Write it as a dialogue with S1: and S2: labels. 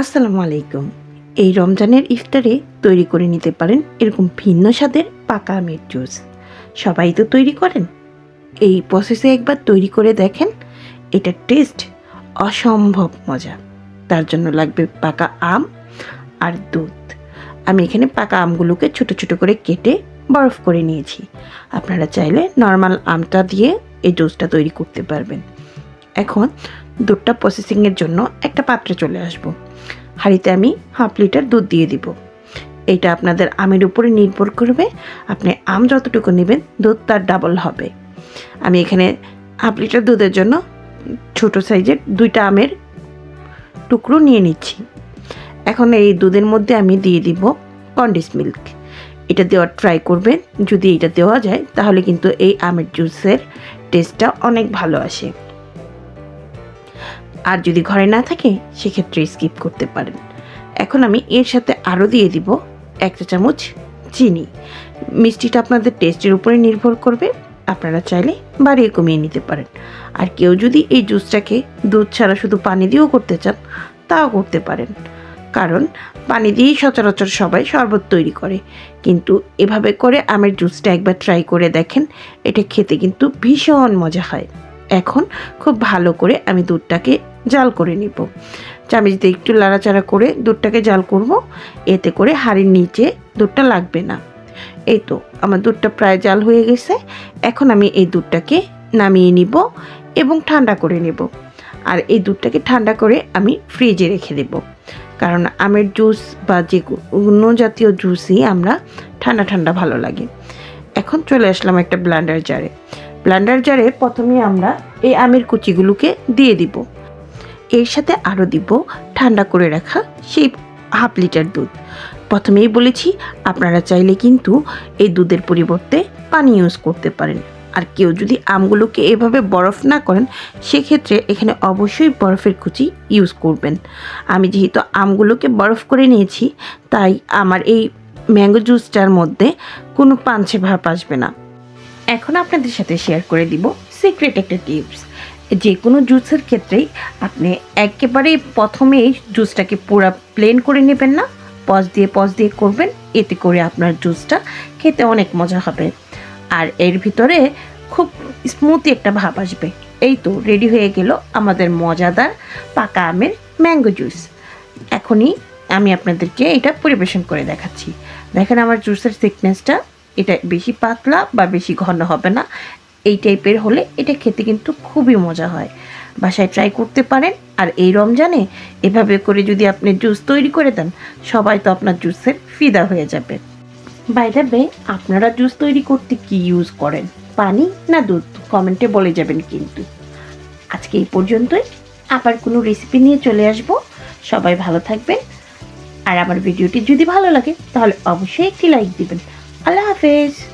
S1: আসসালামু আলাইকুম। এই রমজানের ইফতারে তৈরি করে নিতে পারেন এরকম ভিন্ন স্বাদের পাকা আমের জুস। সবাই তো তৈরি করেন। এই প্রসেসে একবার তৈরি করে দেখেন, এটা টেস্ট অসম্ভব মজা। তার জন্য লাগবে পাকা আম আর দুধ। আমি এখানে পাকা আমগুলোকে ছোট ছোট করে কেটে বরফ করে নিয়েছি। আপনারা চাইলে নর্মাল আমটা দিয়ে এই জুসটা তৈরি করতে পারবেন। এখন দুধটা প্রসেসিংয়ের জন্য একটা পাত্রে চলে আসব। হাঁড়িতে আমি হাফ লিটার দুধ দিয়ে দিব। এটা আপনাদের আমের উপরে নির্ভর করবে। আপনি আম যতটুকু নেবেন, দুধ তার ডাবল হবে। আমি এখানে হাফ লিটার দুধের জন্য ছোট সাইজের দুইটা আমের টুকরো নিয়ে নিচ্ছি। এখন এই দুধের মধ্যে আমি দিয়ে দিব কন্ডিস মিল্ক এটা দেওয়ার ট্রাই করবেন। যদি এটা দেওয়া যায়, তাহলে কিন্তু এই আমের জুসের টেস্টটা অনেক ভালো আসে। আর যদি ঘরে না থাকে, সেক্ষেত্রে স্কিপ করতে পারেন। এখন আমি এর সাথে আরও দিয়ে দিব এক চা চামচ চিনি। মিষ্টিটা আপনাদের টেস্টের উপরে নির্ভর করবে, আপনারা চাইলে বাড়িয়ে কমিয়ে নিতে পারেন। আর কেউ যদি এই জুসটাকে দুধ ছাড়া শুধু পানি দিয়েও করতে চান, তাও করতে পারেন। কারণ পানি দিয়েই সচরাচর সবাই শরবত তৈরি করে। কিন্তু এভাবে করে আমের জুসটা একবার ট্রাই করে দেখেন, এটা খেতে কিন্তু ভীষণ মজা হয়। এখন খুব ভালো করে আমি দুধটাকে জাল করে নিব। চামিচ দিয়ে একটু লাড়াচাড়া করে দুধটাকে জাল করব। এতে করে হাড়ির নিচে দুধটা লাগবে না। এই তো, আমার দুধটা প্রায় জাল হয়ে গেছে। এখন আমি এই দুধটাকে নামিয়ে নিব এবং ঠান্ডা করে নেব। আর এই দুধটাকে ঠান্ডা করে আমি ফ্রিজে রেখে দেব। কারণ আমের জুস বা যে কোনো জাতীয় জুসই আমরা ঠান্ডা ঠান্ডা ভালো লাগে। এখন চলে আসলাম একটা ব্লান্ডার জারে। ব্লান্ডার জারে প্রথমে আমরা এই আমের কুচিগুলোকে দিয়ে দিব। এর সাথে আরও দিব ঠান্ডা করে রাখা সেই হাফ লিটার দুধ। প্রথমেই বলেছি, আপনারা চাইলে কিন্তু এই দুধের পরিবর্তে পানি ইউজ করতে পারেন। আর কেউ যদি আমগুলোকে এভাবে বরফ না করেন, সেক্ষেত্রে এখানে অবশ্যই বরফের কুচি ইউজ করবেন। আমি যেহেতু আমগুলোকে বরফ করে নিয়েছি, তাই আমার এই ম্যাঙ্গো জুসটার মধ্যে কোনো পাঞ্চে ভাব আসবে না। এখন আপনাদের সাথে শেয়ার করে দিব সিক্রেট একটা টিপস যে কোনো জুসের ক্ষেত্রেই আপনি একেবারে প্রথমেই জুসটাকে পুরো প্লেন করে নেবেন না। পজ দিয়ে পজ দিয়ে করবেন, এতে করে আপনার জুসটা খেতে অনেক মজা হবে। আর এর ভিতরে খুব স্মুথি একটা ভাব আসবে। এই তো রেডি হয়ে গেল আমাদের মজাদার পাকা আমের ম্যাঙ্গো জুস এখনই আমি আপনাদেরকে এটা পরিবেশন করে দেখাচ্ছি। দেখেন আমার জুসের থিকনেসটা এটা বেশি পাতলা বা বেশি ঘন হবে না। এই টাইপের হলে এটা খেতে কিন্তু খুবই মজা হয়। বাসায় ট্রাই করতে পারেন। আর এই রমজানে এভাবে করে যদি আপনি জুস তৈরি করে দেন, সবাই তো আপনার জুসের ফিদা হয়ে যাবে। বাইরে বে আপনারা জুস তৈরি করতে কি ইউজ করেন? পানি না দুধ? কমেন্টে বলে যাবেন কিন্তু। আজকে এই পর্যন্তই। আবার কোনো রেসিপি নিয়ে চলে আসব। সবাই ভালো থাকবেন। আর আমার ভিডিওটি যদি ভালো লাগে, তাহলে অবশ্যই একটি লাইক দিবেন। আল্লাহ হাফেজ!